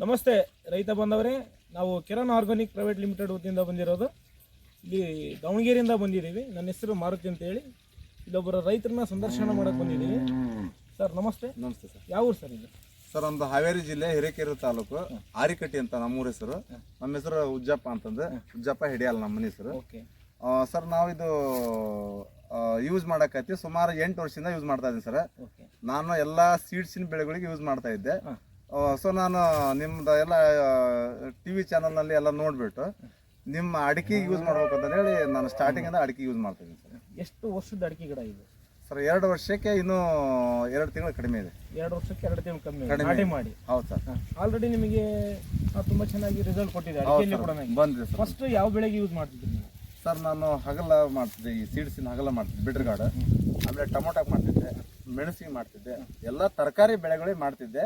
ನಮಸ್ತೆ ರೈತ ಬಂದವರೇ. ನಾವು ಕಿರಣ್ ಆರ್ಗಾನಿಕ್ ಪ್ರೈವೇಟ್ ಲಿಮಿಟೆಡ್ ವತಿಯಿಂದ ಬಂದಿರೋದು. ಇಲ್ಲಿ ದಾವಣಗೆರೆಯಿಂದ ಬಂದಿದ್ದೀವಿ. ನನ್ನ ಹೆಸರು ಮಾರುತಿ ಅಂತ ಹೇಳಿ ಇಲ್ಲೊಬ್ಬರ ರೈತರನ್ನ ಸಂದರ್ಶನ ಮಾಡಕ್ಕೆ ಬಂದಿದ್ದೀವಿ. ಸರ್ ನಮಸ್ತೆ. ನಮಸ್ತೆ ಸರ್. ಯಾವ ಊರು ಸರ್ ಇದು? ಸರ್ ಒಂದು ಹಾವೇರಿ ಜಿಲ್ಲೆ ಹಿರೇಕೆರೆ ತಾಲೂಕು. ಆರಿಕಟ್ಟಿ ಅಂತ ನಮ್ಮೂರ ಹೆಸರು. ನಮ್ಮ ಹೆಸರು ಉಜ್ಜಪ್ಪ ಅಂತಂದು. ಉಜ್ಜಪ್ಪ ಹಿಡಿಯಲ್ಲ ನಮ್ಮ ಮನೆ ಹೆಸರು. ಓಕೆ. ಸರ್ ನಾವಿದು ಯೂಸ್ ಮಾಡಕತ್ತಿ ಸುಮಾರು ಎಂಟು ವರ್ಷದಿಂದ ಯೂಸ್ ಮಾಡ್ತಾ ಇದ್ದೀನಿ ಸರ್. ಓಕೆ. ನಾನು ಎಲ್ಲ ಸೀಡ್ಸಿನ ಬೆಳೆಗಳಿಗೆ ಯೂಸ್ ಮಾಡ್ತಾ ಇದ್ದೆ. ಸೊ ನಾನು ನಿಮ್ದು ಎಲ್ಲ ಟಿ ವಿ ಚಾನಲ್ನಲ್ಲಿ ಎಲ್ಲ ನೋಡಿಬಿಟ್ಟು ನಿಮ್ಮ ಅಡಿಕೆ ಯೂಸ್ ಮಾಡ್ಬೇಕಂತ ಹೇಳಿ ನಾನು ಸ್ಟಾರ್ಟಿಂಗಿಂದ ಅಡಿಕೆ ಯೂಸ್ ಮಾಡ್ತಾ ಇದ್ದೀನಿ ಸರ್. ಎಷ್ಟು ವರ್ಷದ ಅಡಿಕೆ ಗಿಡ ಇದು? ಸರ್ ಎರಡು ವರ್ಷಕ್ಕೆ ಇನ್ನೂ ಎರಡು ತಿಂಗಳು ಕಡಿಮೆ ಇದೆ. ಎರಡು ವರ್ಷಕ್ಕೆ ಎರಡು ತಿಂಗಳು ಕಮ್ಮಿ ಕಡಿಮೆ. ನಾಟಿ ಮಾಡಿ. ಹೌದು ಸರ್. ಆಲ್ರೆಡಿ ನಿಮಗೆ ಆ, ತುಂಬಾ ಚೆನ್ನಾಗಿ ರಿಸಲ್ಟ್ ಕೊಟ್ಟಿದೆ. ಅಡಿಕೆಯಲ್ಲಿ ಕೂಡ ಬಂದಿದೆ ಸರ್. ಫಸ್ಟ್ ಯಾವ ಬೆಳೆಗೆ ಯೂಸ್ ಮಾಡ್ತಿದ್ದೀನಿ ನೀವು? ಸರ್ ನಾನು ಹಗಲ ಮಾಡ್ತಿದ್ದೆ ಈ ಸೀಡ್ಸಿನ ಹಗಲ ಮಾಡ್ತಿದ್ದೆ ಬಿಡ್ರಗಾಡ ಆಮೇಲೆ ಟೊಮೊಟೊ ಮಾಡ್ತಿದ್ದೆ ಮೆಣಸಿಗೆ ಮಾಡ್ತಿದ್ದೆ ಎಲ್ಲ ತರಕಾರಿ ಬೆಳೆಗಳಿಗೆ ಮಾಡ್ತಿದ್ದೆ.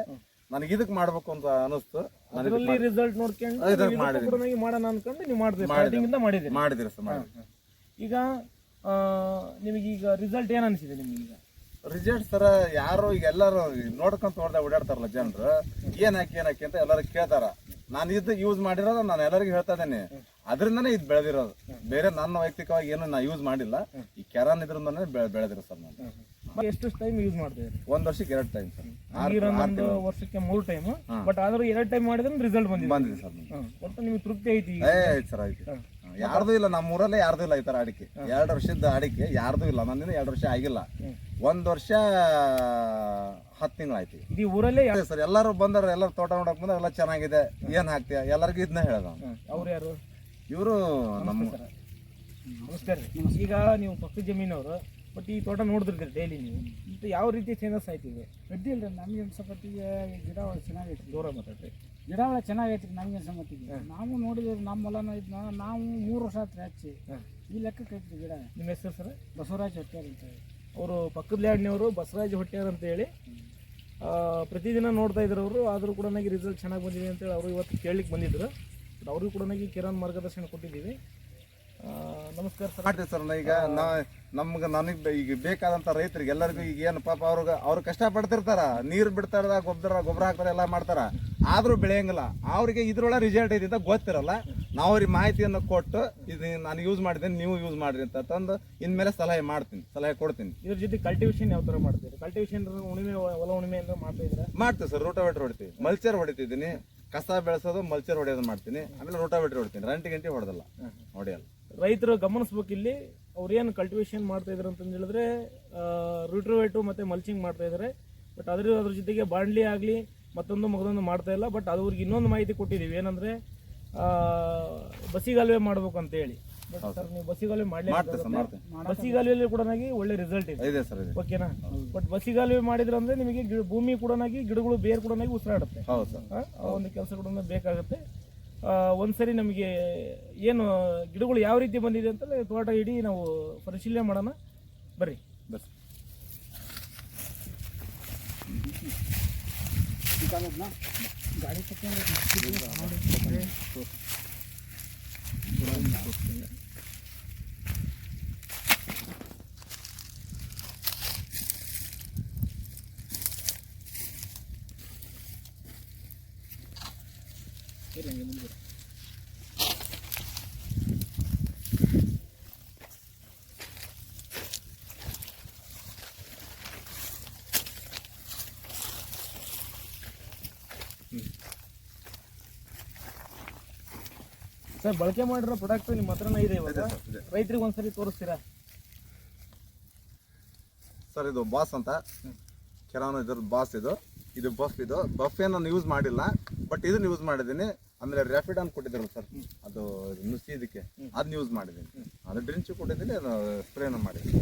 ನನಗೆ ಇದಕ್ಕೆ ಮಾಡ್ಬೇಕು ಅಂತ ಅನಿಸ್ತು ಅದರಲ್ಲಿ ರಿಸಲ್ಟ್ ನೋಡ್ಕೊಂಡು ಮಾಡೋಣ ಅನ್ಕೊಂಡು ನೀವು ಮಾಡಿದ್ರಿ ಸ್ಟಾರ್ಟಿಂಗ್ ಇಂದ ಮಾಡಿದಿರಿ. ಮಾಡಿದಿರಿ ಸರ್ ಮಾಡಿ ಈಗ ನಿಮಗೀಗ ರಿಸಲ್ಟ್ ಏನು ಅನಿಸಿದೆ ನಿಮಗೀಗ ರಿಸಲ್ಟ್ ಸರ ಯಾರು ಈಗ ಎಲ್ಲರೂ ನೋಡ್ಕೊಂತ ಹೊಡೆದ ಓಡಾಡ್ತಾರಲ್ಲ ಜನರು ಏನ್ ಹಾಕಿ ಏನ್ ಹಾಕಿ ಅಂತ ಎಲ್ಲರೂ ಕೇಳ್ತಾರ. ನಾನು ಇದು ಯೂಸ್ ಮಾಡಿರೋದು ನಾನು ಎಲ್ಲರಿಗೂ ಹೇಳ್ತಾ ಇದ್ದೇನೆ. ಅದರಿಂದನೇ ಇದು ಬೆಳೆದಿರೋದು. ಬೇರೆ ನನ್ನ ವೈಯಕ್ತಿಕವಾಗಿ ಏನು ನಾ ಯೂಸ್ ಮಾಡಿಲ್ಲ. ಈ ಕೆರಾನ್ ಇದ್ರಿಂದನೇ ಬೆಳೆ ಬೆಳೆದಿರೋ ಸರ್ ನಾನು. ಎಷ್ಟು ಟೈಮ್ ಯೂಸ್ ಮಾಡ್ತಿದ್ರಿ ಒಂದ್ ವರ್ಷಕ್ಕೆ ಎರಡು ಟೈಮ್ ಸರ್ ಒಂದು ವರ್ಷಕ್ಕೆ ಮೂರು ಟೈಮ್ ಬಟ್ ಆದ್ರೂ ಎರಡು ಟೈಮ್ ಮಾಡಿದ್ರೆ ರಿಸಲ್ಟ್ ಬಂದಿದೆ. ಬಂದಿದೆ ಸರ್. ಒಟ್ಟು ನಿಮ್ಗೆ ತೃಪ್ತಿ ಐತಿ ಏ ಸರ್ ಆಯ್ತು. ಯಾರ್ದು ಇಲ್ಲ ನಮ್ಮ ಊರಲ್ಲೇ ಯಾರ್ದು ಇಲ್ಲ ಈ ತರ ಅಡಿಕೆ ಎರಡು ವರ್ಷದ ಅಡಿಕೆ ಯಾರ್ದು ಇಲ್ಲ. ನನ್ನಿಂದ ಎರಡು ವರ್ಷ ಆಗಿಲ್ಲ. ಒಂದ್ ವರ್ಷ ಹತ್ತು ತಿಂಗಳಾಯ್ತು ಆಯ್ತು ಇಡೀ ಊರಲ್ಲೇ ಸರ್ ಎಲ್ಲರೂ ಬಂದಾರ ಎಲ್ಲರೂ ತೋಟ ನೋಡಕ್ ಬಂದ್ರೆ ಎಲ್ಲ ಚೆನ್ನಾಗಿದೆ. ಏನ್ ಹಾಕ್ತೀಯ? ಎಲ್ಲರಿಗೂ ಇದನ್ನ ಹೇಳೋದ. ಅವ್ರು ಯಾರು? ಇವರು ನಮ್ಮ ನಮಸ್ಕಾರ ಈಗ ನೀವು ಪಕ್ಕದ ಜಮೀನವರು ಬಟ್ ಈ ತೋಟ ನೋಡಿದ್ರಿ ಡೈಲಿ ನೀವು? ಮತ್ತು ಯಾವ ರೀತಿ ಚೇಂಜಸ್ ಆಯ್ತಿದೆ? ಈಗ ಅಡ್ಡಿಲ್ಲ ರೀ ನಮ್ಗೆ ಅನ್ಸಪಟ್ಟಿಗೆ ಗಿಡ ಒಳಗೆ ಚೆನ್ನಾಗೈತಿ ದೂರ ಮಾತಾಡ್ರಿ. ಗಿಡ ಒಳಗೆ ಚೆನ್ನಾಗೈತಿ ರೀ ನಮ್ಗೆ ಅನ್ಸಮಟ್ಟಿಗೆ ನಾವು ನೋಡಿದ್ರೆ ನಮ್ಮ ಹೊಲನ ನಾವು ಮೂರು ವರ್ಷ ಆತ್ರಿ ಹಚ್ಚಿ ಈ ಲೆಕ್ಕಕ್ಕೆ ಐತ್ರಿ ಗಿಡ. ನಿಮ್ಮ ಹೆಸರು ಸರ್? ಬಸವರಾಜ್ ಹೊಟ್ಯಾರ ಅಂತ ಹೇಳಿ. ಅವರು ಪಕ್ಕದ ಲ್ಯಾಡ್ನವರು ಬಸವರಾಜ್ ಹೊಟ್ಯಾರ ಅಂತ ಹೇಳಿ. ಆ, ಪ್ರತಿದಿನ ನೋಡ್ತಾ ಇದ್ರು ಅವರು ಆದರೂ ಕೂಡ ನನಗೆ ರಿಸಲ್ಟ್ ಚೆನ್ನಾಗಿ ಬಂದಿದೆ ಅಂತೇಳಿ ಅವರು ಇವತ್ತು ಕೇಳಲಿಕ್ಕೆ ಬಂದಿದ್ರು. ಬಟ್ ಅವ್ರಿಗೂ ಕೂಡ ನನಗೆ ಕಿರಣ್ ಮಾರ್ಗದರ್ಶನ ಕೊಟ್ಟಿದ್ದೀವಿ. ನಮಸ್ಕಾರ ಸರ್. ಮಾಡ್ತೀವಿ ಸರ್ ಈಗ ನಾ ನಮ್ಗೆ ನನಗೆ ಈಗ ಬೇಕಾದಂತ ರೈತರಿಗೆ ಎಲ್ಲರಿಗೂ ಈಗ ಏನು ಪಾಪ ಅವ್ರಿಗೆ ಅವ್ರು ಕಷ್ಟ ಪಡ್ತಿರ್ತಾರ ನೀರು ಬಿಡ್ತಾರ ಗೊಬ್ಬರ ಗೊಬ್ಬರ ಹಾಕ್ತಾರ ಎಲ್ಲ ಮಾಡ್ತಾರ. ಆದರೂ ಬೆಳೆಯಂಗಿಲ್ಲ. ಅವ್ರಿಗೆ ಇದ್ರೊಳಗೆ ರಿಸಲ್ಟ್ ಇದೆ ಅಂತ ಗೊತ್ತಿರಲ್ಲ. ನಾವು ಅವ್ರಿಗೆ ಮಾಹಿತಿಯನ್ನು ಕೊಟ್ಟು ಇದು ನಾನು ಯೂಸ್ ಮಾಡಿದ್ದೀನಿ ನೀವು ಯೂಸ್ ಮಾಡಿರಿ ಅಂತ ತಂದು ಇನ್ಮೇಲೆ ಸಲಹೆ ಮಾಡ್ತೀನಿ ಸಲಹೆ ಕೊಡ್ತೀನಿ. ಇದ್ರ ಜೊತೆ ಕಲ್ಟಿವೇಶನ್ ಯಾವ ಥರ ಮಾಡ್ತೀರಿ? ಕಲ್ಟಿವೇಶನ್ ಉಣಿಮೆ ಹೊಲ ಉಣಿಮೆ ಅಂತ ಮಾಡ್ತಾ ಮಾಡ್ತೀವಿ ಸರ್ ರೋಟಾವೇಟರ್ ಹೊಡಿತೀವಿ. ಮಲ್ಚರ್ ಹೊಡಿತಿದ್ದೀನಿ. ಕಸ ಬೆಳೆಸೋದು ಮಲ್ಚರ್ ಹೊಡೆಯೋದು ಮಾಡ್ತೀನಿ. ಆಮೇಲೆ ರೋಟಾವೇಟರ್ ಹೊಡಿತೀನಿ. ರಂಟಿ ಗಂಟೆ ಹೊಡೆದಲ್ಲ ಹೊಡೆಯಲ್ಲ. ರೈತರು ಗಮನಿಸ್ಬೇಕು ಇಲ್ಲಿ. ಅವ್ರು ಏನು ಕಲ್ಟಿವೇಶನ್ ಮಾಡ್ತಾ ಇದ್ರು ಅಂತಂದು ಹೇಳಿದ್ರೆ ರೂಟ್ರೋವೇಟು ಮತ್ತು ಮಲ್ಚಿಂಗ್ ಮಾಡ್ತಾ ಇದ್ದಾರೆ ಬಟ್ ಅದ್ರ ಅದ್ರ ಜೊತೆಗೆ ಬಾಂಡ್ಲಿ ಆಗಲಿ ಮತ್ತೊಂದು ಮಗದೊಂದು ಮಾಡ್ತಾ ಇಲ್ಲ. ಬಟ್ ಅವ್ರಿಗೆ ಇನ್ನೊಂದು ಮಾಹಿತಿ ಕೊಟ್ಟಿದ್ದೀವಿ ಏನಂದರೆ ಆ, ಬಸಿಗಾಲುವೆ ಮಾಡ್ಬೇಕು ಅಂತ ಹೇಳಿ. ಬಟ್ ಸರ್ ನೀವು ಬಸಿಗಾಲುವೆ ಮಾಡಲಿ ಬಸಿಗಾಲುವೆಯಲ್ಲಿ ಕೂಡ ಒಳ್ಳೆ ರಿಸಲ್ಟ್ ಇದೆ. ಇದೆ ಸರ್ ಇದೆ. ಓಕೆನಾ ಬಟ್ ಬಸಿಗಾಲುವೆ ಮಾಡಿದ್ರೆ ಅಂದ್ರೆ ನಿಮಗೆ ಭೂಮಿ ಕೂಡ ಗಿಡಗಳು ಬೇರು ಕೂಡ ಉಸಿರಾಡುತ್ತೆ. ಒಂದು ಕೆಲಸ ಕೂಡ ಬೇಕಾಗುತ್ತೆ. ಆ, ಒಂದ್ಸರಿ ನಮಗೆ ಏನು ಗಿಡಗಳು ಯಾವ ರೀತಿ ಬಂದಿದೆ ಅಂತ ತೋಟ ಇಡೀ ನಾವು ಪರಿಶೀಲನೆ ಮಾಡೋಣ. ಬರ್ರಿ. ಬಸ್ ಗಾಡಿ ಸರ್ ಬಳಕೆ ಮಾಡಿರೋ ಪ್ರಾಡಕ್ಟ್ ನಿಮ್ಮ ಹತ್ರನೇ ಇದೆ ಇವಾಗ. ರೈತರಿಗೆ ಒಂದ್ಸರಿ ತೋರಿಸ್ತೀರಾ? ಸರ್ ಇದು ಬಾಸ್ ಅಂತ. ಕೆಲವೊಂದು ಇದ್ರ ಬಾಸ್ ಇದು. ಇದು ಬಫ್ ಇದು. ಬಫ್ ಏನು ನಾನು ಯೂಸ್ ಮಾಡಿಲ್ಲ ಬಟ್ ಇದನ್ನ ಯೂಸ್ ಮಾಡಿದ್ದೀನಿ. ಆಮೇಲೆ ರ್ಯಾಪಿಡ್ ಅಂತ ಕೊಟ್ಟಿದ್ರು ಸರ್. ಅದು ನುಸಿ ಇದಕ್ಕೆ. ಅದನ್ನ ಯೂಸ್ ಮಾಡಿದ್ದೀನಿ. ಅದು ಡ್ರಿಂಚು ಕೊಟ್ಟಿದ್ದೀನಿ ಅದು ಸ್ಪ್ರೇನ ಮಾಡಿದ್ದೀನಿ.